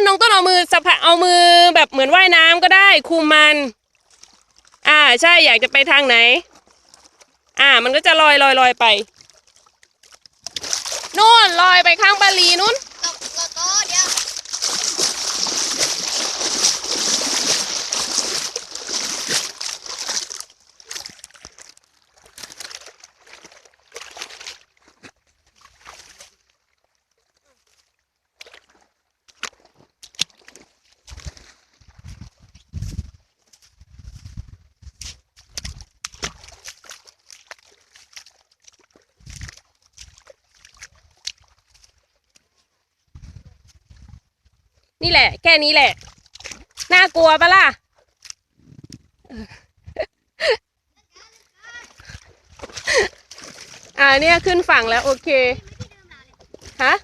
นน้องต้นเอามือสะพะเอามือแบบเหมือนว่ายน้ำก็ได้คุมมัน อ่าใช่อยากจะไปทางไหน อ่า มันก็จะลอยลอยลอยไปนู่นลอยไปข้างบาลีนู่น ตบโลโต้เดี๋ยว นี่แหละ แค่นี้แหละ น่ากลัวปะล่ะ อ่าเนี่ยขึ้นฝั่งแล้ว โอเค ฮะ